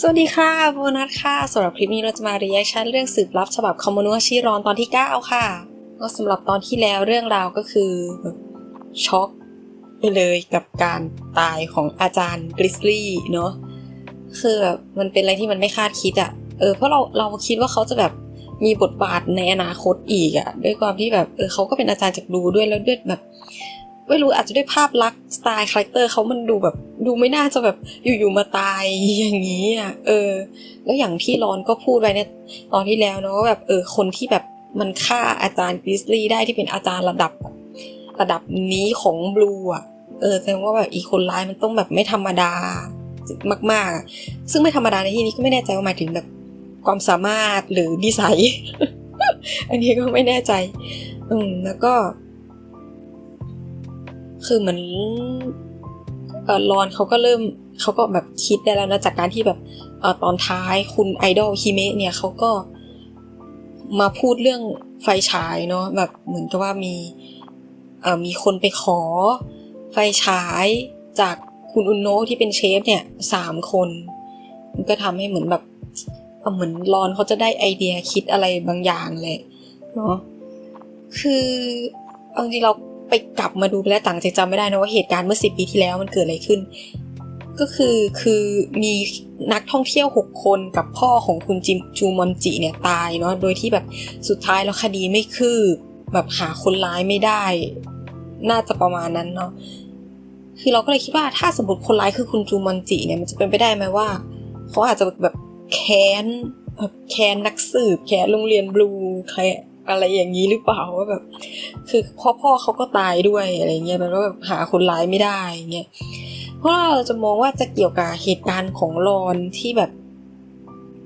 สวัสดีค่ะโบนัสค่ะสำหรับคลิปนี้เราจะมา reaction เรื่องสืบลับฉบับคอมมนุชิรอนตอนที่ 9 ค่ะ ก็สำหรับตอนที่แล้วเรื่องราวก็คือช็อกไปเลยกับการตายของอาจารย์กริสลี่เนาะคือแบบมันเป็นอะไรที่มันไม่คาดคิดอะ่ะเออเพราะเราเราคิดว่าเขาจะแบบมีบทบาทในอนาคตอีกอะ่ะ ด้วยความที่แบบเออเขาก็เป็นอาจารย์จากดูด้วยแล้วด้วยแบบ ไม่รู้อาจจะด้วยภาพลักษณ์สไตล์คาแรคเตอร์เขามันดูแบบ ดูไม่น่าจะแบบอยู่ๆมาตายอย่างนี้อะเออ แล้วอย่างที่รอนก็พูดไว้เนี่ยตอนที่แล้วเนาะแบบเออคนที่แบบมันฆ่าอาจารย์กริสลี่ได้ที่เป็นอาจารย์ระดับ ระดับนี้ของบลูอะเออแสดงว่าแบบอีคนร้ายมันต้องแบบไม่ธรรมดามาก ๆ ซึ่งไม่ธรรมดาในที่นี้ก็ไม่แน่ใจว่าหมายถึงแบบความสามารถหรือดีไซน์อันนี้ก็ไม่แน่ใจ อืมแล้วก็ คือเหมือนเออรอนเขาก็เริ่มเขาก็แบบคิดได้แล้วนะจากการที่แบบเออตอนท้ายคุณไอดอลฮิเมะเนี่ยเขาก็มาพูดเรื่องไฟฉายเนาะแบบเหมือนกับว่ามีเออมีคนไปขอไฟฉายจากคุณอุนโนที่เป็นเชฟเนี่ยสามคน มันก็ทำให้เหมือนแบบเหมือนรอนเขาจะได้ไอเดียคิดอะไรบางอย่างเลยเนาะคือเอาจริงๆเรา ไปกลับมาดูไปแล้วต่างจากจำไม่ได้นะว่าเหตุการณ์เมื่อสิบปีที่แล้วมันเกิดอะไรขึ้น ก็คือคือมีนักท่องเที่ยวหกคนกับพ่อของคุณจิมจูมอนจิเนี่ยตายเนาะโดยที่แบบสุดท้ายแล้วคดีไม่คืบแบบหาคนร้ายไม่ได้ น่าจะประมาณนั้นเนาะคือเราก็เลยคิดว่าถ้าสมมติคนร้ายคือคุณจูมอนจิเนี่ยมันจะเป็นไปได้ไหมว่า เขาอาจจะแบบแค้นแบบแค้นนักสืบแค้นโรงเรียนบลูแค้น อะไรอย่างนี้หรือเปล่าว่าแบบ คือพ่อพ่อเขาก็ตายด้วยอะไรเงี้ยมันก็แบบหาคนร้ายไม่ได้เงี้ยเพราะเราจะมองว่าจะเกี่ยวกับเหตุการณ์ของรอนที่แบบ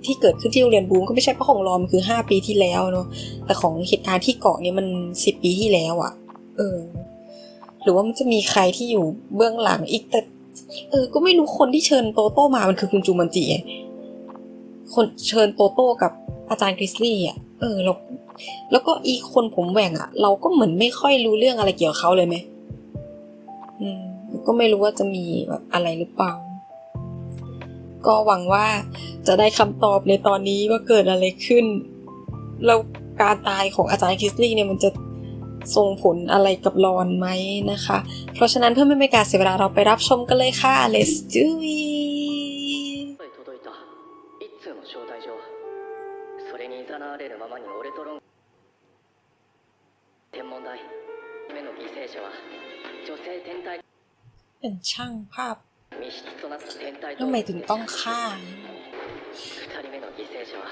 ที่เกิดขึ้นที่โรงเรียนบูมก็ไม่ใช่เพราะของรอนมันคือห้าปีที่แล้วเนาะแต่ของเหตุการณ์ที่เกาะเนี่ยมันสิบปีที่แล้วอะ่ะ เออ หรือว่ามันจะมีใครที่อยู่เบื้องหลังอีกแต่เออ ก็ไม่รู้คนที่เชิญโตโต้มามันคือคุณจูมันจิไงคนเชิญโตโต้กับอาจารย์กริสลี่อะ เออเราแล้วก็อีคนผมแหว่งอะ่ะเราก็เหมือนไม่ค่อยรู้เรื่องอะไรเกี่ยวกับเขาเลยไหมอืมก็ไม่รู้ว่าจะมีแบบอะไรหรือเปล่า ก็หวังว่าจะได้คำตอบในตอนนี้ว่าเกิดอะไรขึ้น แล้วการตายของอาจารย์คิสลี่เนี่ยมันจะส่งผลอะไรกับรอนไหมนะคะ เพราะฉะนั้นเพื่อไม่เป็นการเสียเวลาเราไปรับชมกันเลยค่ะ let's do it ช่างภาพ 密室となった天体 ทำไมถึงต้องฆ่า 二人目の犠牲者は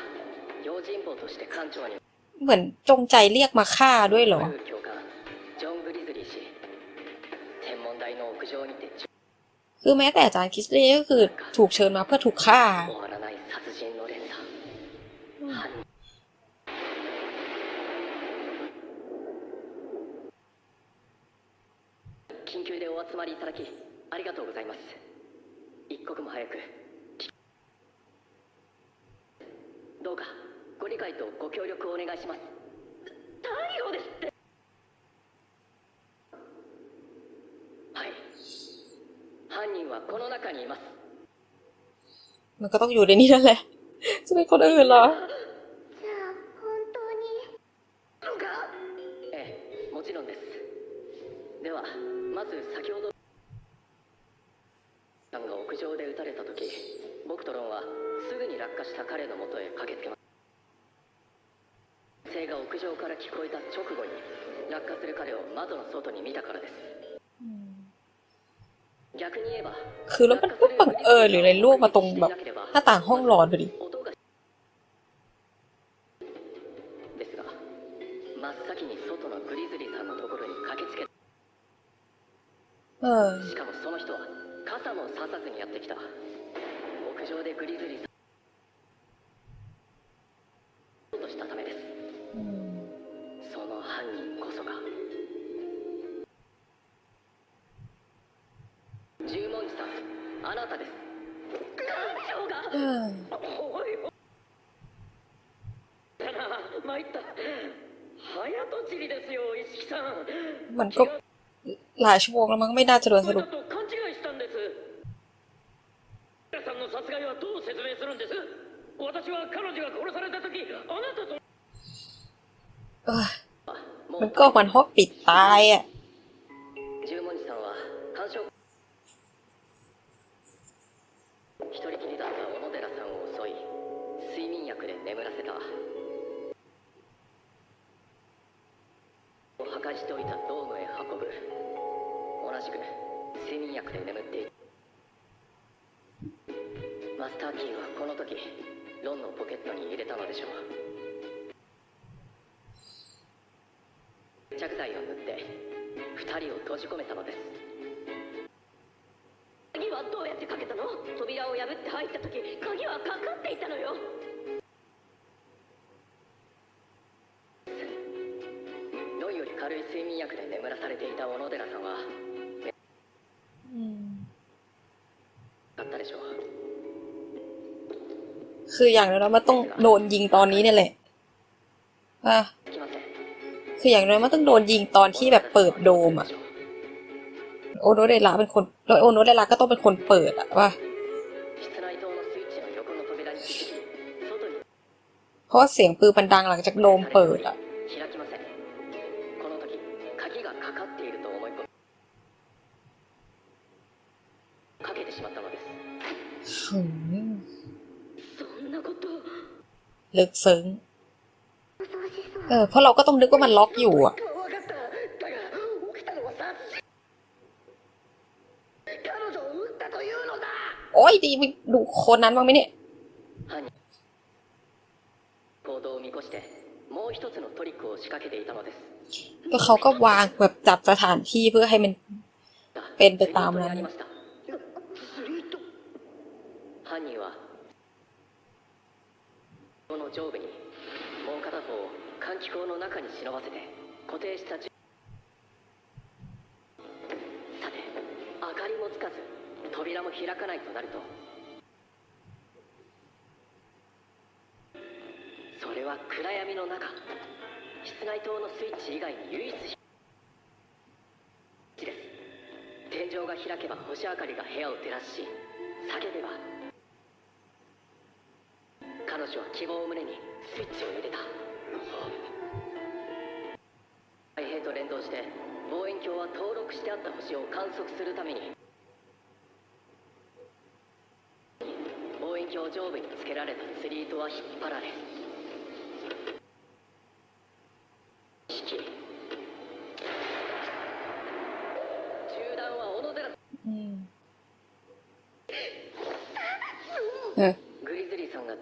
用心棒として艦長に เหมือนจงใจเรียกมาฆ่าด้วยเหรอ 来る教官ジョン・グリズリー氏天文台の屋上にて คือแม้แต่อาจารย์คริสลี่ก็คือถูกเชิญมาเพื่อถูกฆ่า 終わらない殺人の連鎖犯人緊急でお集まりいただき ありがとうございます一刻も早くどうかご理解とご協力をお願いします太陽ですってはい犯人はこの中にいます มันก็ต้องอยู่ในนี้นั่นแหละ จะเป็นคนอื่นเหรอ หรืออะไรลวกมาตรงแบบหน้าต่างห้องนอนพอดีเออ มันก็หลายชั่วโมงแล้วมันก็ไม่น่าจะโดนสรุปมันก็มันฮอบปิดตายอะ一人きりしておいた道具へ運ぶ同じく。睡眠薬で眠っている。マスターキーはこの時ロンのポケットに入れたのでしょう。着剤を塗って2人を閉じ込めたのです。 คืออย่างน้อยมันต้องโดนยิงตอนนี้เนี่ยแหละว่าคืออย่างน้อยมันต้องโดนยิงตอนที่แบบเปิดโดมอะโอโนเดลาเป็นคนโอโนเดลาก็ต้องเป็นคนเปิดอะว่าเพราะเสียงปืนมันดังหลังจากโดมเปิดอะหืม ลึกซึ้ง เออเพราะเราก็ต้องนึกว่ามันล็อกอยู่อะโอ้ยดีดูคนนั้นบ้างไหมเนี่ยก็เขาก็วางแบบจับสถานที่เพื่อให้มันเป็นไปตามนั้น この上部にもう片方を換気口の中に忍ばせて固定したさて明かりもつかず扉も開かないとなると。それは暗闇の中。室内灯のスイッチ以外に唯一です。天井が開けば星明かりが部屋を照らすし叫べば女は希望を胸にスイッチを入れた。海兵と連動して望遠鏡は登録してあった星を観測するために。望遠鏡上部につけられた釣り糸は引っ張られ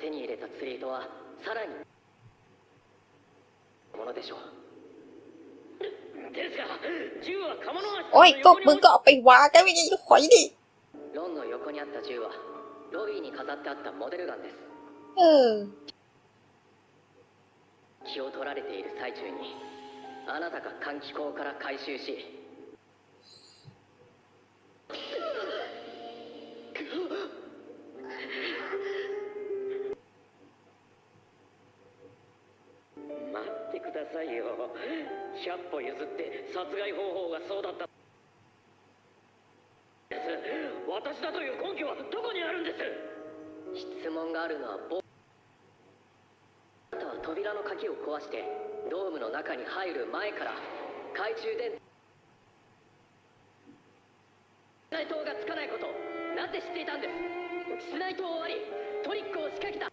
手に入れた釣り糸はさらにものでしょうですが銃はカモノ โอ้ยก็มึงก็เอาไปวางกันไม่ใช่ขอยดิ ロンの横にあった銃はロビーに飾ってあったモデルガンです เออ 気を取られている最中にあなたが換気口から回収し 殺害方法がそうだったです私だという根拠はどこにあるん。です質問があるのは僕あなたは扉の鍵を壊してドームの中に入る前から懐中電室内灯がつかないことなぜ知っていたんです室内灯を割りトリックを仕掛けた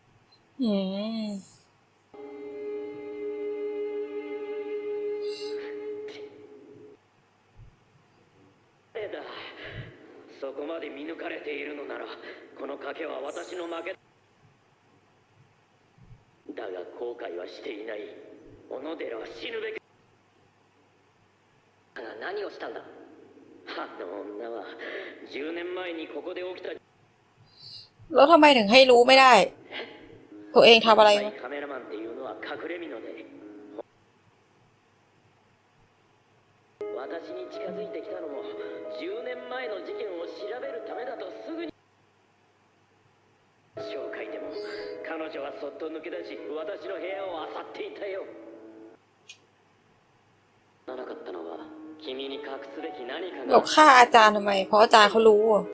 はしていない小野寺は死ぬべきだが何をしたんだあの女は10年前にここで起きた แล้วทำไมถึงให้รู้ไม่ได้ ตัวเองทำอะไรวะ カメラマンっていうのは隠れ蓑で私に近づいてきたのも10年前の事件を調べるためだとすぐに 彼女はそっと抜け出し私の部屋を漁っていたよ知らなかったのは君に隠すべき何か เรา が ฆ่าอาจารย์ทำไม เพราะอาจารย์เขารู้อะ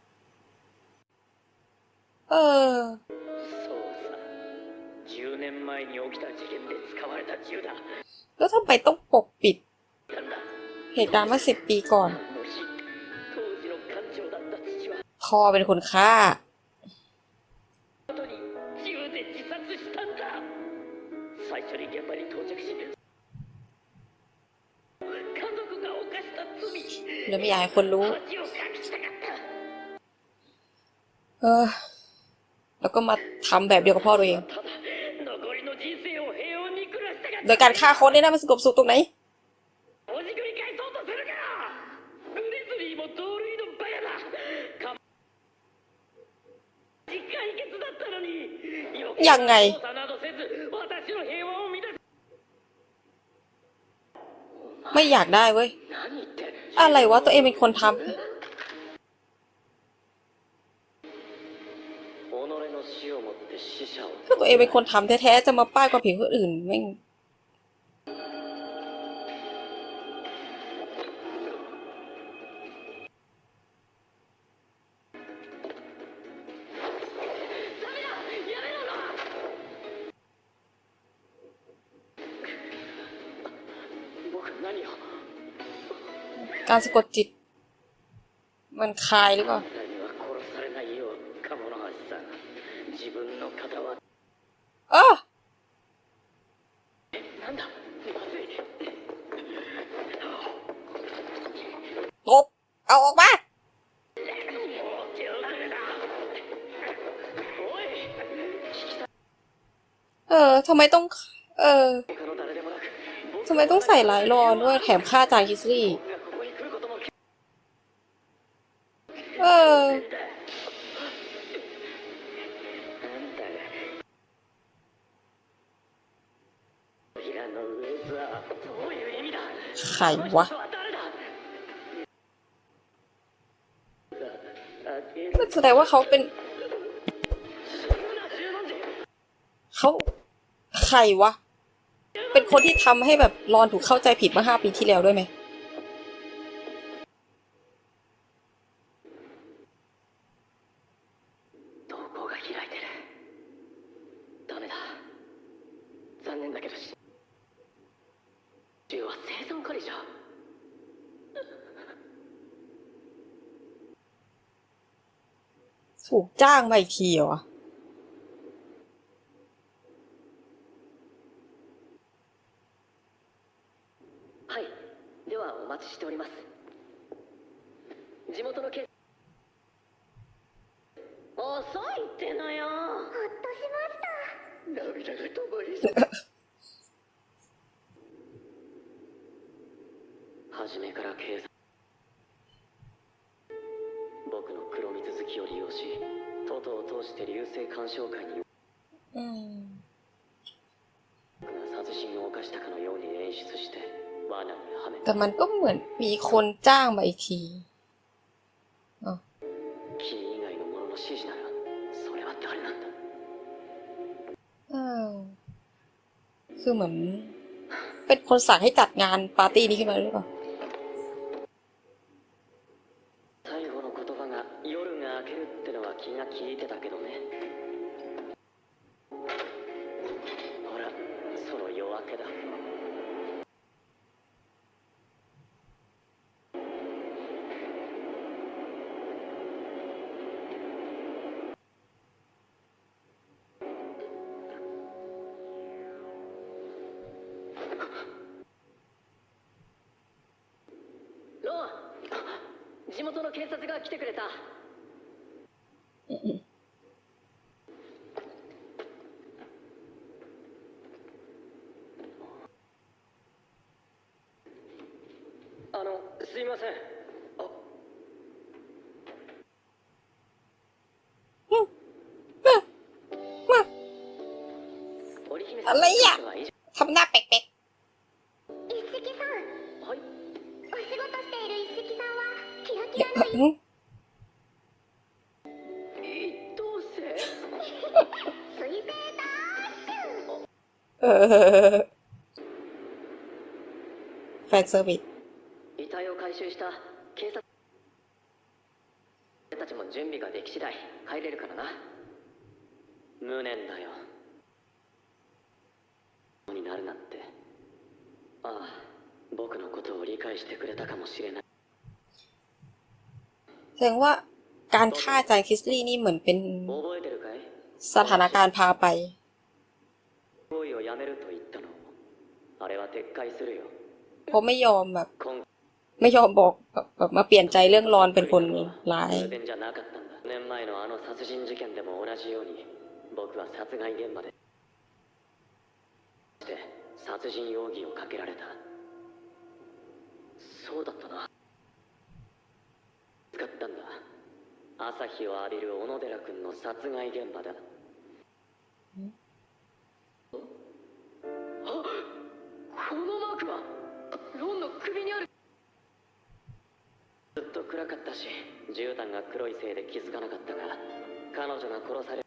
เออ そうさ10年前に起きた事件で使われた銃だ แล้วทำไมต้องปกปิด เหตุการณ์เมื่อสิบปีก่อน あの日当時の艦長だった父は พ่อเป็นคนฆ่า หรือไม่อยากให้คนรู้ เออ แล้วก็มาทำแบบเดียวกับพ่อตัวเอง โดยการฆ่าคนนี่นะมันสงบสุขตรงไหนยังไง ไม่อยากได้เว้ย อะไรวะตัวเองเป็นคนทำถ้ตัวเองเป็นคนทำแท้ๆจะมาป้ายความผิดคนอื่นแม่ง การสะกดจิต มันคลายหรือเปล่าเออตบเอาออกมาเออทำไมต้อง เออทำไมต้องใส่หลายรอนด้วยแถมค่าจ่ายคิสซี่ ใครวะแสดงว่าเขาเป็น เขาใครวะ เป็นคนที่ทำให้แบบรอนถูกเข้าใจผิดเมื่อห้าปีที่แล้วด้วยไหม ถูกจ้างมาอีกทีเหรอ คนจ้างมาอีกทีคือเหมือน เป็นคนสั่งให้จัดงานปาร์ตี้นี้ขึ้นมาหรือเปล่า あのすいませんあ織姫さんあらいやはい ทำหน้าแปลก 一色さんはいお仕事している一色さんはキラๆ キ เดี๋ย ラ ว の อืม 一等星水平ダッシュ เออ แฟนเซอร์วิส 遺体を 回収した警察たちも準備ができ次第入れるからな無念だよになるなんてああ 僕のことを理解してくれたかもしれない แสดงว่าการฆ่าอาจารย์คริสลี่นี่เหมือนเป็น 覚えてるかい สถานการณ์พาไป 行為をやめると言ったのあれは撤回するよ เพราะไม่ยอมแบบ 今 ไม่ยอมบอกแบบแบบมาเปลี่ยนใจเรื่องรอนเป็นคนร้าย 偶然じゃなかったんだ年前のあの殺人事件でも同じように僕は殺害現場でして殺人容疑をかけられたそうだったな使ったんだ朝日を浴びる小野寺君の殺害現場だあこのマークはロンの首にあるずっと 暗かったし絨毯が黒いせいで気づかなかったが彼女が殺され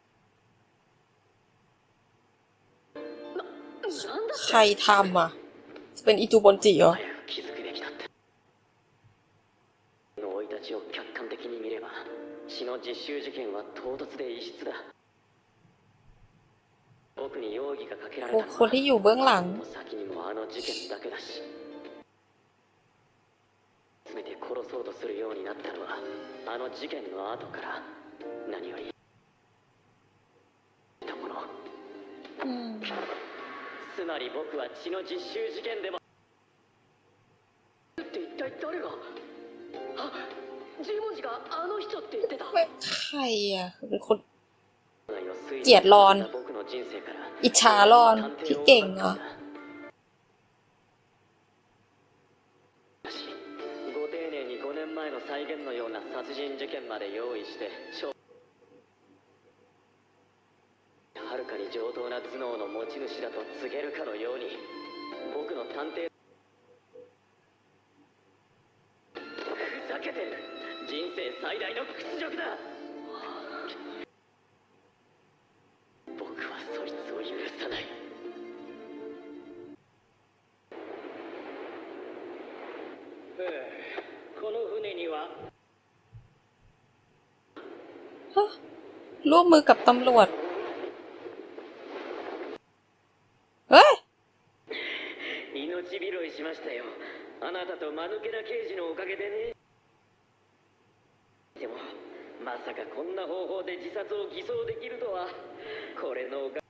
ななんだ ใครทำอ่ะ จะเป็นอิจูบนจิเหรอ 早く気づくべきだったの生い立ちを客観的に見れば死の実習事件は唐突で異質だ僕に容疑がかけられたのは คนที่อยู่เบื้องหลัง 先にもあの事件だけだし そうとするようになったのはあの事件の後から何よりたもの อืม つまり僕は血の実習事件でもって一体誰があジーモンジがあの人って言ってた ไม่ใครอ่ะ เป็นคน เกลียดรอน อิจฉารอนที่เก่งเหรอ まで用意してはるかに上等な頭脳の持ち主だと告げるかのように僕の探偵。ふざけてる。人生最大の屈辱だ。 ร่วมมือกับตำรวจ เฮ้ย 命拾いしましたよあなたと間抜けな刑事のおかげでねでもまさかこんな方法で自殺を偽装できるとはこれのおか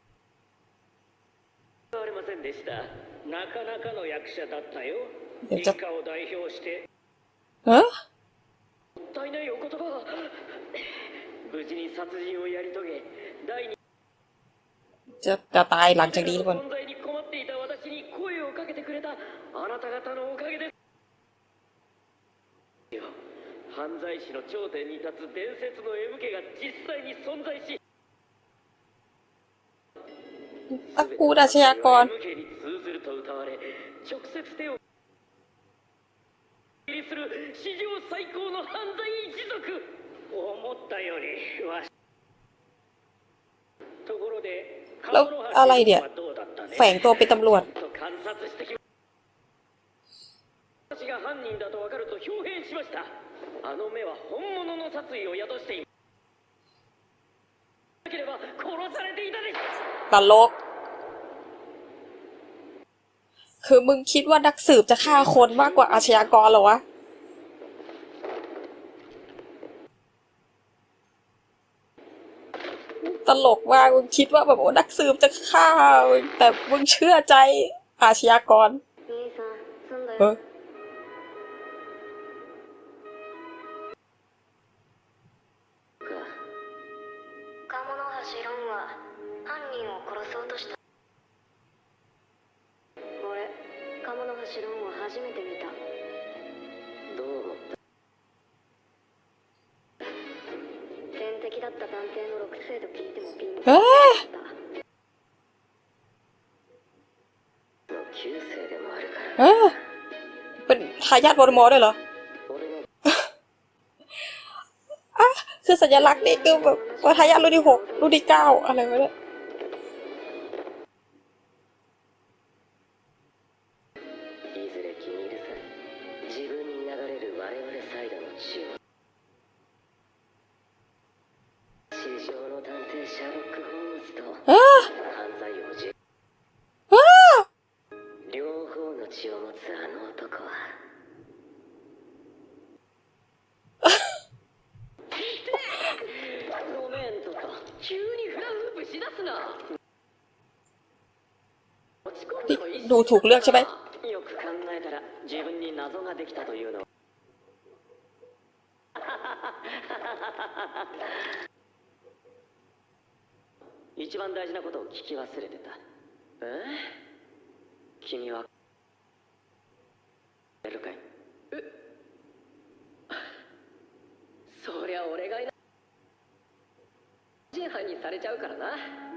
げありませんでしたなかなかの役者だったよいやじゃ一家を代表して เ 無事に殺人をやり遂げ第二 จะจะตายหลังจากนี้หรือเปล่า 存在に困っていた私に声をかけてくれたあなた方のおかげですよ犯罪師の頂点に立つ伝説の M 家が実際に存在し ตระกูลอาชญากร M 家に通ずると謳われ直接手を切りする史上最高の犯罪一族 แล้วอะไรเดี๋ยแฝงตัวเป็นตำรวจ ตลก คือมึงคิดว่านักสืบจะฆ่าคนมากกว่าอาชญากรเหรอวะ ลกมากมึงคิดว่าแบบโอ้นักสืบจะฆ่ามึงแต่มึงเชื่อใจอาชญากร 兄さん済んだ เอ よ อ 鴨橋ロンは犯人を殺そうとした俺鴨橋ロンを初めて見 えー、え、เป็นทายาทวอร์มอร์ด้ยเหรออะคือสัญลักษณ์นี่คือแบบว่าทายาทรุ่นที่หกรุ่นที่เก้าอะไรวบเนี้ย ถูกเลือกใช่ไหม よく考えたら自分に謎ができたというのは一番大事なことを聞き忘れてたえ君はやるかいえそりゃ俺がいな人犯にされちゃうからな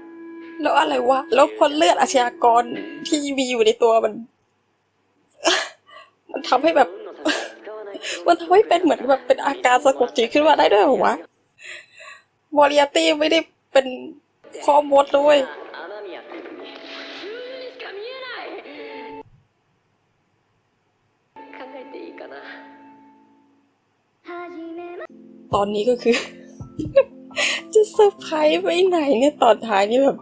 แล้วอะไรวะ แล้วพลเลือดอาชญากรที่มีอยู่ในตัวมัน มันทำให้แบบ มันทำให้เป็นเหมือนแบบเป็นอาการสะกดจิตขึ้นมาได้ด้วยหรอวะมอริเอตี้ไม่ได้เป็นพ่อมดด้วยตอนนี้ก็คือ จะเซอร์ไพรส์ไปไหนเนี่ยตอนท้ายนี่แบบ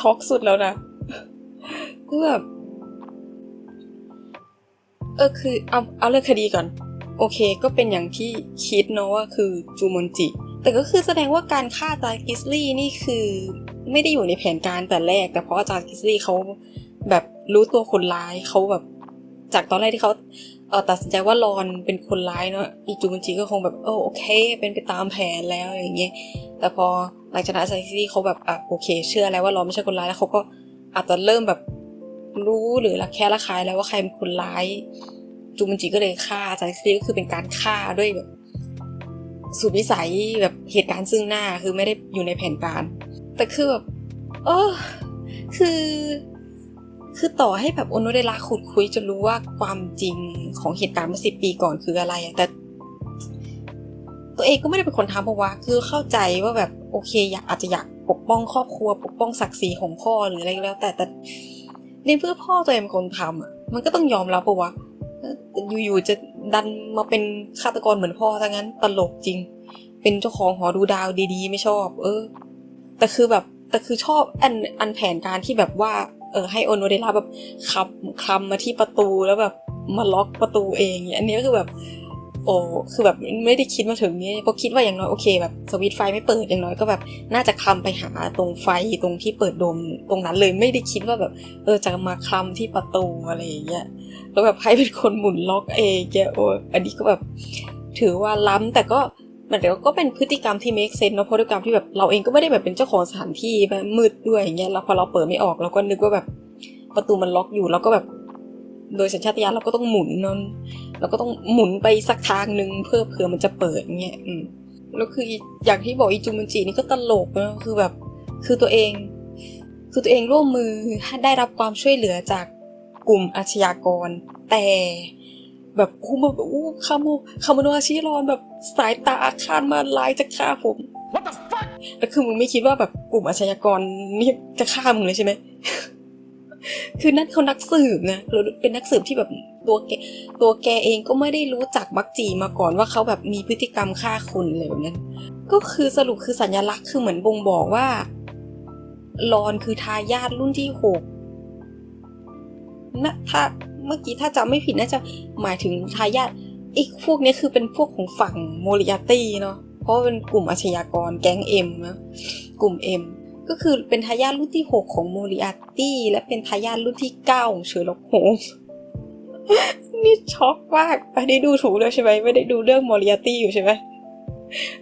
ช็อกสุดแล้วนะคือแบบเออคือเอาเอาเรื่องคดีก่อน โอเค ก็เป็นอย่างที่คิดเนอะว่าคือจูมอนจิ แต่ก็คือแสดงว่าการฆ่าอาจารย์กิสลี่นี่คือไม่ได้อยู่ในแผนการแต่แรก แต่เพราะอาจารย์กิสลี่เขาแบบรู้ตัวคนร้ายเขาแบบ จากตอนแรกที่เขาเออตัดสินใจว่ารอนเป็นคนร้ายเนอะอีจูมันจิก็คงแบบเออโอเค เป็นไปตามแผนแล้วอย่างเงี้ยแต่พอ หลังจากนั้นอาจารย์กิสลี่เขาแบบอะโอเค เชื่อแล้วว่าเรอนไม่ใช่คนร้ายแล้วเขาก็อาจจะเริ่มแบบรู้หรือละแค่ละคายแล้วว่าใครเป็นคนร้าย จูมันจิก็เลยฆ่าอาจารย์กิสลี่ก็คือเป็นการฆ่าด้วยแบบสุดวิสัยแบบเหตุการณ์ซึ่งหน้าคือไม่ได้อยู่ในแผนการ แต่คือแบบเออคือ คือต่อให้แบบโอโนเดระขุดคุยจนรู้ว่าความจริงของเหตุการณ์เมื่อสิบปีก่อนคืออะไรแต่ ตัวเองก็ไม่ได้เป็นคนทำเพราะว่า คือเข้าใจว่าแบบ โอเค อยากอาจจะอยากปกป้องครอบครัว ปกป้องศักดิ์ศรีของพ่อหรืออะไรก็แล้ว แต่แต่ในเพื่อพ่อตัวเองเป็นคนทำอะมันก็ต้องยอมรับปะวะอยู่ๆจะดันมาเป็นฆาตกรเหมือนพ่อทั้งนั้นตลกจริง เป็นเจ้าของหอดูดาวดีๆ ไม่ชอบ เออ แต่คือแบบแต่คือชอบอันอันแผนการที่แบบว่าเออให้โอโนเดระแบบขับคลำมาที่ประตูแล้วแบบมาล็อกประตูเองเนี่ยอันนี้ก็คือแบบ โอ้คือแบบไม่ได้คิดมาถึงนี้เพราะคิดว่าอย่างน้อยโอเคแบบสวิตช์ไฟไม่เปิดอย่างน้อยก็แบบน่าจะคลำไปหาตรงไฟตรงที่เปิดโดมตรงนั้นเลยไม่ได้คิดว่าแบบ เออจะมาคลำที่ประตูอะไรอย่างเงี้ยแล้วแบบให้เป็นคนหมุนล็อกเองแกโอ้ยอันนี้ก็แบบ ถือว่าล้ำแต่ก็มันแต่ก็เป็นพฤติกรรมที่ make sense เนอะเพราะด้วยการที่แบบเราเองก็ไม่ได้แบบเป็นเจ้าของสถานที่แบบมืดด้วยอย่างเงี้ยแล้วพอเราเปิดไม่ออกเราก็นึกว่าแบบประตูมันล็อกอยู่เราก็แบบ โดยสัญชาตญาณเราก็ต้องหมุนนนเราก็ต้องหมุนไปสักทางหนึ่งเพื่อเผื่อมันจะเปิดเงี้ยอืมแล้วคืออย่างที่บอกอีจูมันจินี่ก็ตลกนะคือแบบ คือตัวเอง คือตัวเองร่วมมือได้รับความช่วยเหลือจากกลุ่มอาชญากร แต่แบบอู้มาแบบอู้คาโมคาโมโนอาชิรอนแบบสายตาอาฆาตมาลายจะฆ่าผม What the fuck? แล้วคือมึงไม่คิดว่าแบบกลุ่มอาชญากรนี่จะฆ่ามึงเลยใช่ไหม คือนั่นเขานักสืบนะหรือเป็นนักสืบที่แบบตัวแกตัวแกเองก็ไม่ได้รู้จักบักจีมาก่อนว่าเขาแบบมีพฤติกรรมฆ่าคนอะไรแบบนั้น ก็คือสรุปคือสัญลักษณ์คือเหมือนบ่งบอกว่ารอนคือทายาทรุ่นที่หกนะถ้าเมื่อกี้ถ้าจำไม่ผิดน่าจะหมายถึงทายาทไอ้พวกนี้คือเป็นพวกของฝั่งโมริยาตี้เนาะเพราะเป็นกลุ่มอาชญากรแก๊งเอ็มนะกลุ่มเอ็ม ก็คือเป็นทายาทรุ่นที่ 6 ของโมริอาตี้และเป็นทายาทรุ่นที่ 9 ของเชอร์ล็อกโฮมนี่ช็อกมากไม่ได้ดูถูกเลยใช่ไหมไม่ได้ดูเรื่องโมริอาตี้อยู่ใช่ไหม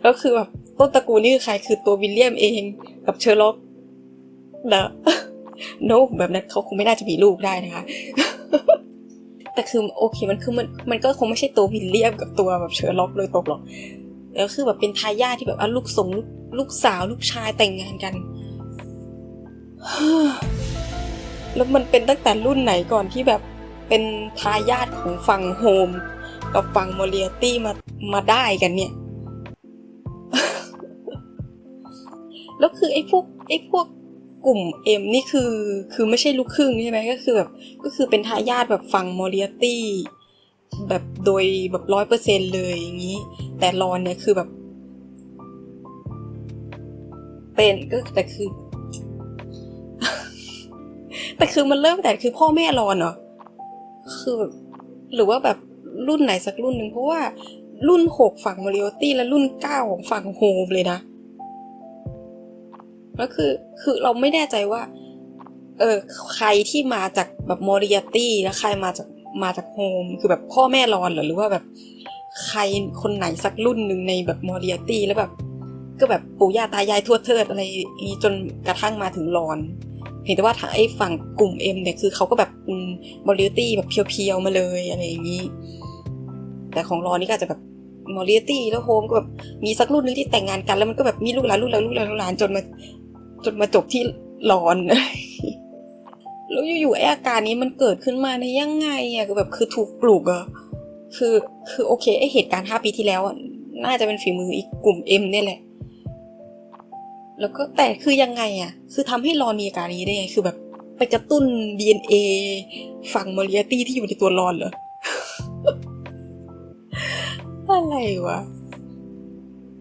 แล้วคือแบบต้นตระกูลนี่คือใครคือตัววิลเลียมเองกับเชอร์ล็อกนะโนแบบนั้นเขาคงไม่น่าจะมีลูกได้นะคะ แต่คือโอเคมันคือมันมันก็คงไม่ใช่ตัววิลเลียมกับตัวแบบเชอร์ล็อกโดยตรงหรอกแล้วคือแบบเป็นทายาทที่แบบลูกสงลูกสาวลูกชายแต่งงานกัน แล้วมันเป็นตั้งแต่รุ่นไหนก่อนที่แบบเป็นทายาทของฝั่งโฮม กับฝั่งโมเรียตี้มามาได้กันเนี่ย แล้วคือไอ้พวกไอ้พวกกลุ่มเอ็มนี่คือคือไม่ใช่ลูกครึ่งใช่ไหมก็คือแบบก็คือเป็นทายาทแบบฝั่งโมเรียตี้แบบโดยแบบร้อยเปอร์เซ็นเลยอย่างนี้ แต่รอนเนี่ยคือแบบ เป็นก็แต่คือ แต่คือมันเริ่มแต่คือพ่อแม่รอนเหรอคือแบบหรือว่าแบบรุ่นไหนสักรุ่นหนึ่งเพราะว่ารุ่นหกฝั่งมาริโอตี้และรุ่นเก้าของฝั่งโฮมเลยนะแล้วคือคือเราไม่แน่ใจว่า เออใครที่มาจากแบบมอริยตี้แล้วใครมาจากมาจากโฮมคือแบบพ่อแม่รอนเหรอหรือว่าแบบใครคนไหนสักรุ่นหนึ่งในแบบมอริยตี้แล้วแบบ ก็แบบปู่ย่าตายายทวดเทิดอะไรนี้จนกระทั่งมาถึงรอน พียงแต่ว่าทางไอ้ฝั่งกลุ่มเอ็มเนี่ยคือเขาก็แบบมอริตี้แบบเพียวๆมาเลยอะไรอย่างนี้ แต่ของรอนนี่ก็อาจจะแบบมอริตี้แล้วโฮมก็แบบมีสักรุ่นนึงที่แต่งงานกัน แล้วมันก็แบบมีลูกหลานลูกหลานลูกหลานลูกหลานจนมาจนมาจบที่รอนแล้วอยู่ๆไออาการนี้มันเกิดขึ้นมาในยังไงอะคือแบบคือถูกปลูกอะคือคือโอเคไอเหตุการณ์ห้าปีที่แล้วน่าจะเป็นฝีมืออีกกลุ่มเอ็มเนี่ยแหละ แล้วก็แต่คือยังไงอะคือทำให้รอนมีอาการนี้ได้ไง คือแบบไปกระตุ้น DNA ฝั่งมอริยตี้ที่อยู่ในตัวรอนเหรอ อะไรวะ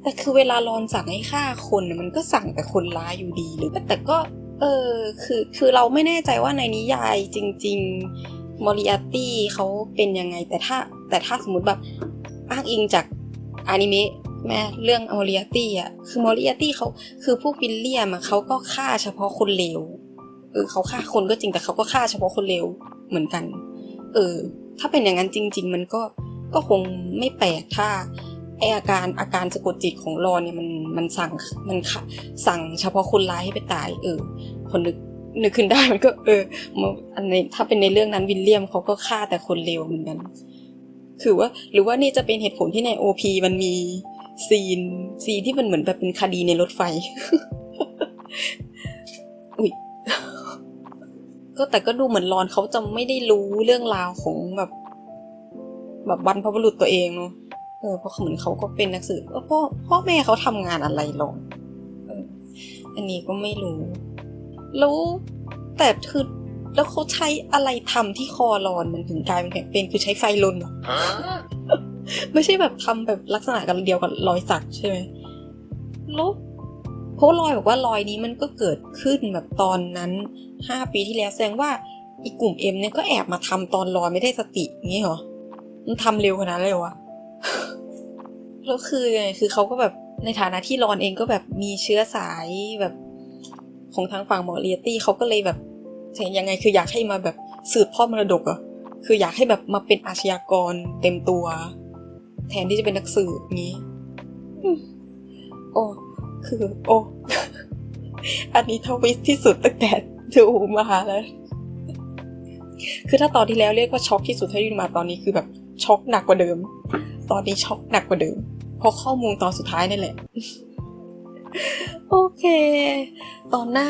แต่คือเวลารอนสั่งให้ฆ่าคนมันก็สั่งแต่คนร้ายอยู่ดีหรือแต่ก็ เออ คือ คือเราไม่แน่ใจว่าในนิยายจริง ๆ มอริอาตี้เขาเป็นยังไง แต่ถ้า แต่ถ้าสมมติแบบอ้างอิงจากอนิเมะ แม่เรื่องมอริอาตี้อะคือมอริอาตี้เขาคือพวกวิลเลียมอะเขาก็ฆ่าเฉพาะคนเลวเออเขาฆ่าคนก็จริงแต่เขาก็ฆ่าเฉพาะคนเลวเหมือนกัน เออ ถ้าเป็นอย่างนั้นจริง ๆ มันก็ก็คงไม่แปลกถ้าไออาการอาการสะกดจิตของรอนเนี่ยมันมันสั่งมันสั่งเฉพาะคนร้ายให้ไปตาย เออ คนนึกนึกขึ้นได้มันก็ เออมันอันในถ้าเป็นในเรื่องนั้นวิลเลียมเขาก็ฆ่าแต่คนเลวเหมือนกัน คือว่า หรือว่านี่จะเป็นเหตุผลที่ในโอพมันมี ซีน ซีนที่มันเหมือนแบบเป็นคดีในรถไฟ อุ้ยก็แต่ก็ดูเหมือนรอนเขาจะไม่ได้รู้เรื่องราวของแบบ แบบบรรพบุรุษตัวเองเนาะเออเพราะเหมือนเขาก็เป็นนักสืบเออพ่อพ่อแม่เขาทำงานอะไรหรอเอออันนี้ก็ไม่รู้รู้แต่คือแล้วเขาใช้อะไรทำที่คอรอนมันถึงกลายเป็นแผลเป็นคือใช้ไฟลนหรอ ไม่ใช่แบบทำแบบลักษณะกันเดียวกับรอยสักใช่ไหมแล้วเพราะรอยบอกว่ารอยนี้มันก็เกิดขึ้นแบบตอนนั้นห้าปีที่แล้วแสดงว่าอีกกลุ่มเอ็มเนี่ยก็แอบมาทำตอนรอยไม่ได้สติอย่างงี้เหรอ มันทำเร็วขนาดนั้นเลยวะแล้วคือไงคือเขาก็แบบในฐานะที่รอนเองก็แบบมีเชื้อสายแบบของทางฝั่งมอริยตี้เขาก็เลยแบบยังไงคืออยากให้มาแบบสืบทอดมรดกเหรอะคืออยากให้แบบมาเป็นอาชญากรเต็มตัว แทนที่จะเป็นนักสืบงี้อืมโอ้ คือ โอ้ อันนี้ทวิสต์ที่สุดตั้งแต่ดูมาแล้ว คือถ้าตอนที่แล้วเรียกว่าช็อกที่สุดเท่าที่ดูมาตอนนี้คือแบบช็อกหนักกว่าเดิม ตอนนี้ช็อกหนักกว่าเดิม เพราะข้อมูลตอนสุดท้ายนั่นแหละ โอเค ตอนหน้า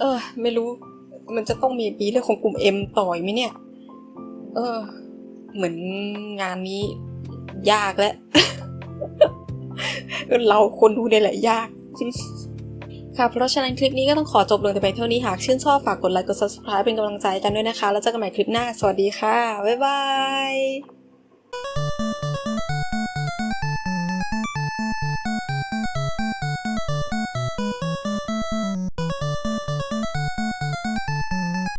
เออ ไม่รู้ มันจะต้องมีปีเรื่องของกลุ่มเอ็มต่อยไหมเนี่ย เออ เหมือนงานนี้ ยากแล้วเราคนดูเนี่ยแหละยาก ค่ะ เพราะฉะนั้นคลิปนี้ก็ต้องขอจบลงแต่ไปเท่านี้หากชื่นชอบฝากกดไลค์กด subscribe เป็นกำลังใจกันด้วยนะคะ แล้วเจอกันใหม่คลิปหน้า สวัสดีค่ะ บ๊ายบาย